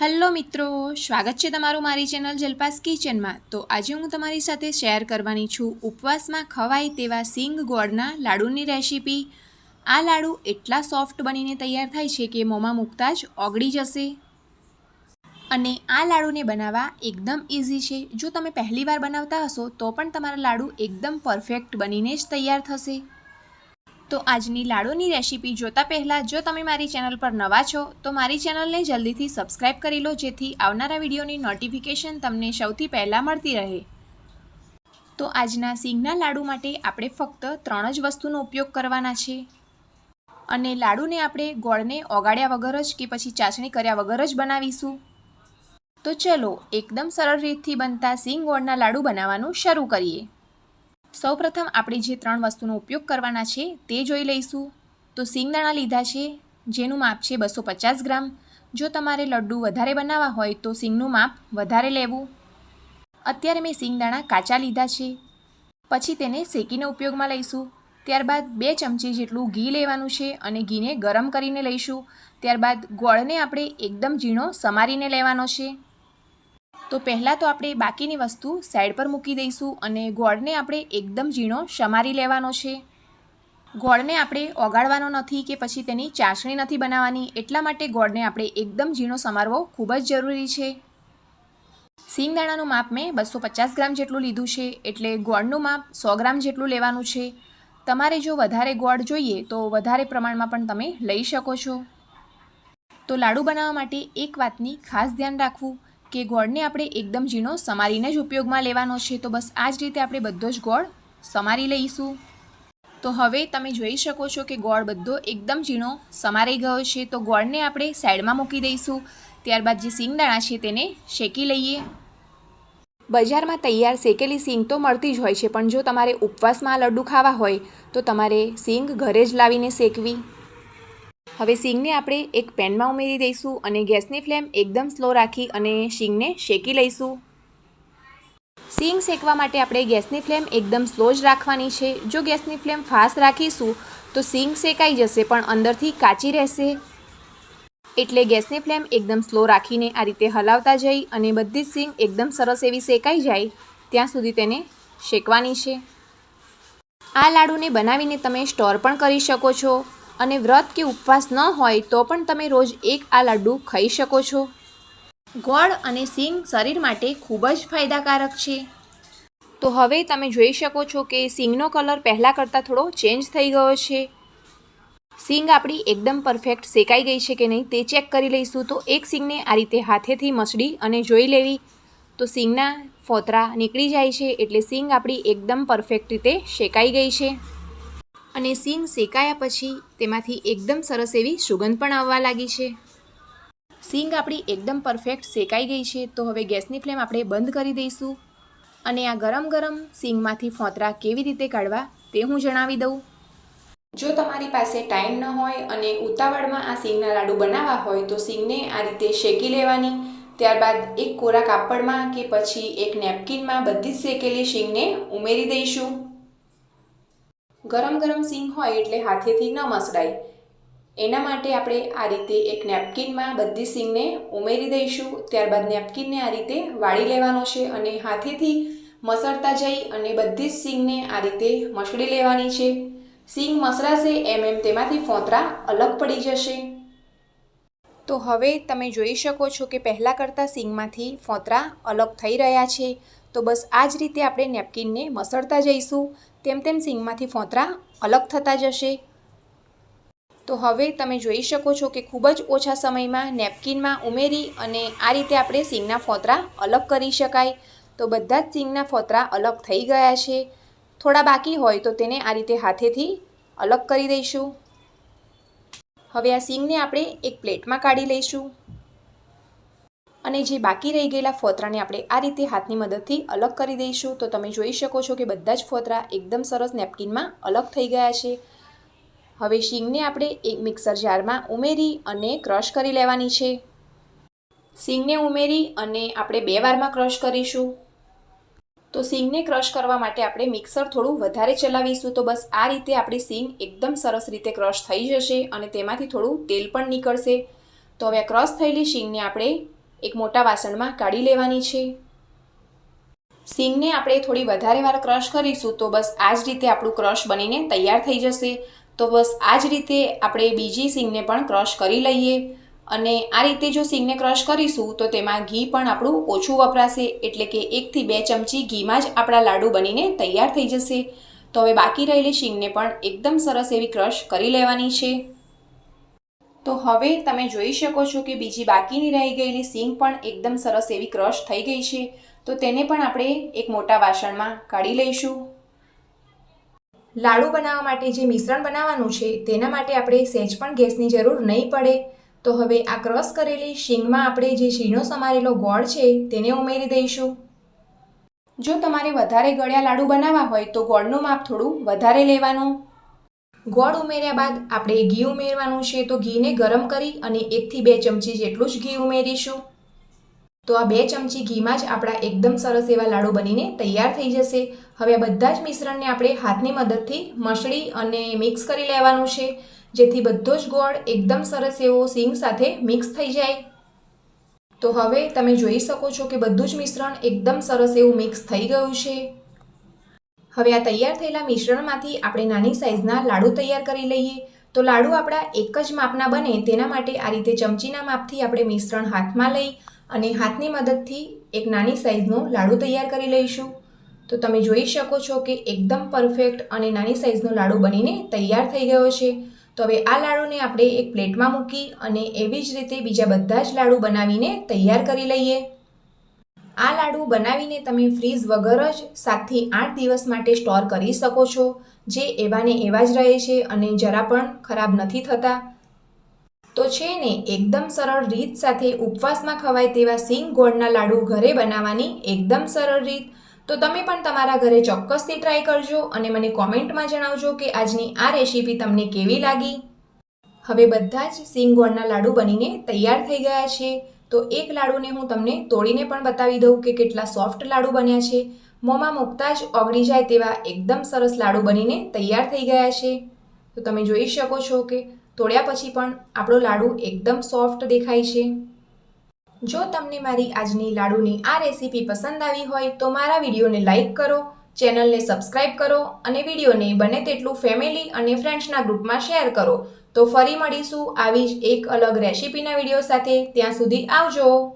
Hello મિત્રો, સ્વાગત છે તમારું મારી ચેનલ જલપાસ કિચનમાં. તો આજે હું તમારી સાથે શેર કરવાની છું ઉપવાસમાં ખવાય તેવા સિંગ ગોળના લાડુની રેસીપી. આ લાડુ એટલા સોફ્ટ બનીને તૈયાર થાય છે કે મોંમાં મૂકતા જ ઓગળી જશે. અને આ લાડુને બનાવવા એકદમ ઇઝી છે. જો તમે પહેલીવાર બનાવતા હશો, તો પણ તમારા લાડુ એકદમ પરફેક્ટ બનીને જ તૈયાર થશે. તો આજની લાડુની રેસીપી જોતા પહેલાં જો તમે મારી ચેનલ પર નવા છો, તો મારી ચેનલને જલ્દીથી સબસ્ક્રાઇબ કરી લો, જેથી આવનારા વિડીયોની નોટિફિકેશન તમને સૌથી પહેલાં મળતી રહે. તો આજના સિંગના લાડુ માટે આપણે ફક્ત ત્રણ જ વસ્તુનો ઉપયોગ કરવાના છે. અને લાડુને આપણે ગોળને ઓગાળ્યા વગર જ કે પછી ચાસણી કર્યા વગર જ બનાવીશું. તો ચલો, એકદમ સરળ રીતથી બનતા સિંગ ગોળના લાડુ બનાવવાનું શરૂ કરીએ. સૌપ્રથમ આપણે જે ત્રણ વસ્તુનો ઉપયોગ કરવાના છે તે જોઈ લઈશું. તો સિંગદાણા લીધા છે, જેનું માપ છે બસો પચાસ ગ્રામ. જો તમારે લડ્ડુ વધારે બનાવવા હોય તો સિંગનું માપ વધારે લેવું. અત્યારે મેં સિંગદાણા કાચા લીધા છે. પછી તેને શેકીને ઉપયોગમાં લઈશું. ત્યારબાદ બે ચમચી જેટલું ઘી લેવાનું છે અને ઘીને ગરમ કરીને લઈશું. ત્યારબાદ ગોળને આપણે એકદમ ઝીણો સમારીને લેવાનો છે. તો પહેલાં તો આપણે બાકીની વસ્તુ સાઈડ પર મૂકી દઈશું અને ગોળને આપણે એકદમ ઝીણો સમારી લેવાનો છે. ગોળને આપણે ઓગાળવાનો નથી કે પછી તેની ચાસણી નથી બનાવવાની, એટલા માટે ગોળને આપણે એકદમ ઝીણો સમારવો ખૂબ જ જરૂરી છે. સિંગદાણાનું માપ મેં બસો પચાસ ગ્રામ જેટલું લીધું છે, એટલે ગોળનું માપ સો ગ્રામ જેટલું લેવાનું છે. તમારે જો વધારે ગોળ જોઈએ તો વધારે પ્રમાણમાં પણ તમે લઈ શકો છો. તો લાડુ બનાવવા માટે એક વાતની ખાસ ધ્યાન રાખવું. કે ગોળને આપણે એકદમ ઝીણો સમારીને જ ઉપયોગમાં લેવાનો છે. તો બસ આ જ રીતે આપણે બધો જ ગોળ સમારી લઈશું. તો હવે તમે જોઈ શકો છો કે ગોળ બધો એકદમ ઝીણો સમારાઈ ગયો છે. તો ગોળને આપણે સાઈડમાં મૂકી દઈશું. ત્યારબાદ જે સિંગદાણા છે તેને શેકી લઈએ. બજારમાં તૈયાર શેકેલી સિંગ તો મળતી જ હોય છે, પણ જો તમારે ઉપવાસમાં લડ્ડુ ખાવા હોય, તો તમારે સિંગ ઘરે જ લાવીને શેકવી. હવે શીંગને આપણે એક પેનમાં ઉમેરી દઈશું અને ગેસની ફ્લેમ એકદમ સ્લો રાખી અને શીંગને શેકી લઈશું. શીંગ શેકવા માટે આપણે ગેસની ફ્લેમ એકદમ સ્લો જ રાખવાની છે. જો ગેસની ફ્લેમ ફાસ્ટ રાખીશું, તો શીંગ શેકાઈ જશે, પણ અંદરથી કાચી રહેશે. એટલે ગેસની ફ્લેમ એકદમ સ્લો રાખીને આ રીતે હલાવતા જઈ અને બધી જ શીંગ એકદમ સરસ એવી શેકાઈ જાય, ત્યાં સુધી તેને શેકવાની છે. આ લાડુને બનાવીને તમે સ્ટોર પણ કરી શકો છો. અને વ્રત કે ઉપવાસ ન હોય તો પણ તમે રોજ એક આ લાડુ ખાઈ શકો છો. ગોળ અને સિંગ શરીર માટે ખૂબ જ ફાયદાકારક છે. તો હવે તમે જોઈ શકો છો કે સિંગનો કલર પહેલાં કરતાં થોડો ચેન્જ થઈ ગયો છે. સિંગ આપણી એકદમ પરફેક્ટ શેકાઈ ગઈ છે કે નહીં તે ચેક કરી લઈશું તો એક સિંગને આ રીતે હાથેથી મસળી અને જોઈ લેવી. તો સિંગના ફોતરા નીકળી જાય છે એટલે સિંગ આપણી એકદમ પરફેક્ટ રીતે શેકાઈ ગઈ છે. અને સિંગ શેકાયા પછી તેમાંથી એકદમ સરસ એવી સુગંધ પણ આવવા લાગી છે. સીંગ આપણી એકદમ પરફેક્ટ શેકાઈ ગઈ છે, તો હવે ગેસની ફ્લેમ આપણે બંધ કરી દઈશું. અને આ ગરમ ગરમ સીંગમાંથી ફોતરા કેવી રીતે કાઢવા તે હું જણાવી દઉં. જો તમારી પાસે ટાઈમ ન હોય અને ઉતાવળમાં આ સીંગના લાડુ બનાવવા હોય, તો સીંગને આ રીતે શેકી લેવાની. ત્યારબાદ એક કોરા કાપડમાં કે પછી એક નેપકિનમાં બધી જ શેકેલી સીંગને ઉમેરી દઈશું. ગરમ ગરમ સિંગ હોય એટલે હાથેથી ન મસળાય. એના માટે આપણે આ રીતે એક નેપકિનમાં બધી સિંગને ઉમેરી દઈશું. ત્યારબાદ નેપકિનને આ રીતે વાળી લેવાનો છે અને હાથેથી મસળતા જઈ અને બધી જ સિંગને આ રીતે મસળી લેવાની છે. સિંગ મસળાશે એમ એમ તેમાંથી ફોતરા અલગ પડી જશે. તો હવે તમે જોઈ શકો છો કે પહેલાં કરતાં સિંગમાંથી ફોતરા અલગ થઈ રહ્યા છે. તો બસ આ જ રીતે આપણે નેપકિનને મસળતા જઈશું. તેમ તેમ સિંગમાંથી ફોતરા અલગ થતા જશે. તો હવે તમે જોઈ શકો છો કે ખૂબ જ ઓછા સમયમાં નેપકિનમાં ઉમેરી અને આ રીતે આપણે સિંગના ફોતરા અલગ કરી શકાય. તો બધા જ સિંગના ફોતરા અલગ થઈ ગયા છે. થોડા બાકી હોય તો તેને આ રીતે હાથેથી અલગ કરી દઈશું. હવે આ સિંગને આપણે એક પ્લેટમાં કાઢી લઈશું. અને જે બાકી રહી ગયેલા ફોતરાને આપણે આ રીતે હાથની મદદથી અલગ કરી દઈશું. તો તમે જોઈ શકો છો કે બધા જ ફોતરા એકદમ સરસ નેપકિનમાં અલગ થઈ ગયા છે. હવે શીંગને આપણે એક મિક્સર જારમાં ઉમેરી અને ક્રશ કરી લેવાની છે. શીંગને ઉમેરી અને આપણે બે વારમાં ક્રશ કરીશું. તો સિંગને ક્રશ કરવા માટે આપણે મિક્સર થોડું વધારે ચલાવીશું. તો બસ આ રીતે આપણી શીંગ એકદમ સરસ રીતે ક્રશ થઈ જશે અને તેમાંથી થોડું તેલ પણ નીકળશે. તો હવે ક્રશ થયેલી શીંગને આપણે એક મોટા વાસણમાં કાઢી લેવાની છે. સિંગને આપણે થોડી વધારે વાર ક્રશ કરીશું તો બસ આ જ રીતે આપણું ક્રશ બનીને તૈયાર થઈ જશે. તો બસ આ જ રીતે આપણે બીજી સિંગને પણ ક્રશ કરી લઈએ. અને આ રીતે જો સિંગને ક્રશ કરીશું તો તેમાં ઘી પણ આપણું ઓછું વપરાશે. એટલે કે એકથી બે ચમચી ઘીમાં જ આપણા લાડુ બનીને તૈયાર થઈ જશે. તો હવે બાકી રહેલી સિંગને પણ એકદમ સરસ એવી ક્રશ કરી લેવાની છે. તો હવે તમે જોઈ શકો છો કે બીજી બાકીની રહી ગયેલી સિંગ પણ એકદમ સરસ એવી ક્રશ થઈ ગઈ છે. તો તેને પણ આપણે એક મોટા વાસણમાં કાઢી લઈશું. લાડુ બનાવવા માટે જે મિશ્રણ બનાવવાનું છે, તેના માટે આપણે સહેજ પણ ગેસની જરૂર નહીં પડે. તો હવે આ ક્રશ કરેલી શીંગમાં આપણે જે શીણો સમારેલો ગોળ છે, તેને ઉમેરી દઈશું. જો તમારે વધારે ગળ્યા લાડુ બનાવવા હોય તો ગોળનું માપ થોડું વધારે લેવાનું. ગોળ ઉમેર્યા બાદ આપણે ઘી ઉમેરવાનું છે તો ઘીને ગરમ કરી અને એકથી બે ચમચી જેટલું જ ઘી ઉમેરીશું. તો આ બે ચમચી ઘીમાં જ આપણા એકદમ સરસ એવા લાડુ બનીને તૈયાર થઈ જશે. હવે આ બધા જ મિશ્રણને આપણે હાથની મદદથી મસળી અને મિક્સ કરી લેવાનું છે, જેથી બધો જ ગોળ એકદમ સરસ એવો સિંગ સાથે મિક્સ થઈ જાય. તો હવે તમે જોઈ શકો છો કે બધું જ મિશ્રણ એકદમ સરસ એવું મિક્સ થઈ ગયું છે. હવે આ તૈયાર થયેલા મિશ્રણમાંથી આપણે નાની સાઇઝના લાડુ તૈયાર કરી લઈએ. તો લાડુ આપણા એક જ માપના બને, તેના માટે આ રીતે ચમચીના માપથી આપણે મિશ્રણ હાથમાં લઈ અને હાથની મદદથી એક નાની સાઇઝનો લાડુ તૈયાર કરી લઈશું. તો તમે જોઈ શકો છો કે એકદમ પરફેક્ટ અને નાની સાઇઝનો લાડુ બનીને તૈયાર થઈ ગયો છે. તો હવે આ લાડુને આપણે એક પ્લેટમાં મૂકી અને એવી જ રીતે બીજા બધા જ લાડુ બનાવીને તૈયાર કરી લઈએ. આ લાડુ બનાવીને તમે ફ્રીઝ વગર જ સાતથી આઠ દિવસ માટે સ્ટોર કરી શકો છો, જે એવાને એવા જ રહે છે અને જરા પણ ખરાબ નથી થતા. તો છે ને, એકદમ સરળ રીત સાથે ઉપવાસમાં ખવાય તેવા સિંગ ગોળના લાડુ ઘરે બનાવવાની એકદમ સરળ રીત. તો તમે પણ તમારા ઘરે ચોક્કસથી ટ્રાય કરજો અને મને કોમેન્ટમાં જણાવજો કે આજની આ રેસીપી તમને કેવી લાગી. હવે બધા જ સિંગ ગોળના લાડુ બનીને તૈયાર થઈ ગયા છે. તો એક લાડુને હું તમને તોડીને પણ બતાવી દઉં કે કેટલા સોફ્ટ લાડુ બન્યા છે. મોંમાં મૂકતા જ ઓગળી જાય તેવા એકદમ સરસ લાડુ બનીને તૈયાર થઈ ગયા છે. તો તમે જોઈ શકો છો કે તોડ્યા પછી પણ આપણો લાડુ એકદમ સોફ્ટ દેખાય છે. જો તમને મારી આજની લાડુની આ રેસીપી પસંદ આવી હોય તો મારા વિડીયોને લાઇક કરો, ચેનલને સબસ્ક્રાઇબ કરો અને વિડીયોને બને તેટલું ફેમિલી અને ફ્રેન્ડ્સના ગ્રુપમાં શેર કરો. તો ફરી મળીશું આવી જ એક અલગ રેસીપીના વીડિયો સાથે. ત્યાં સુધી આવજો.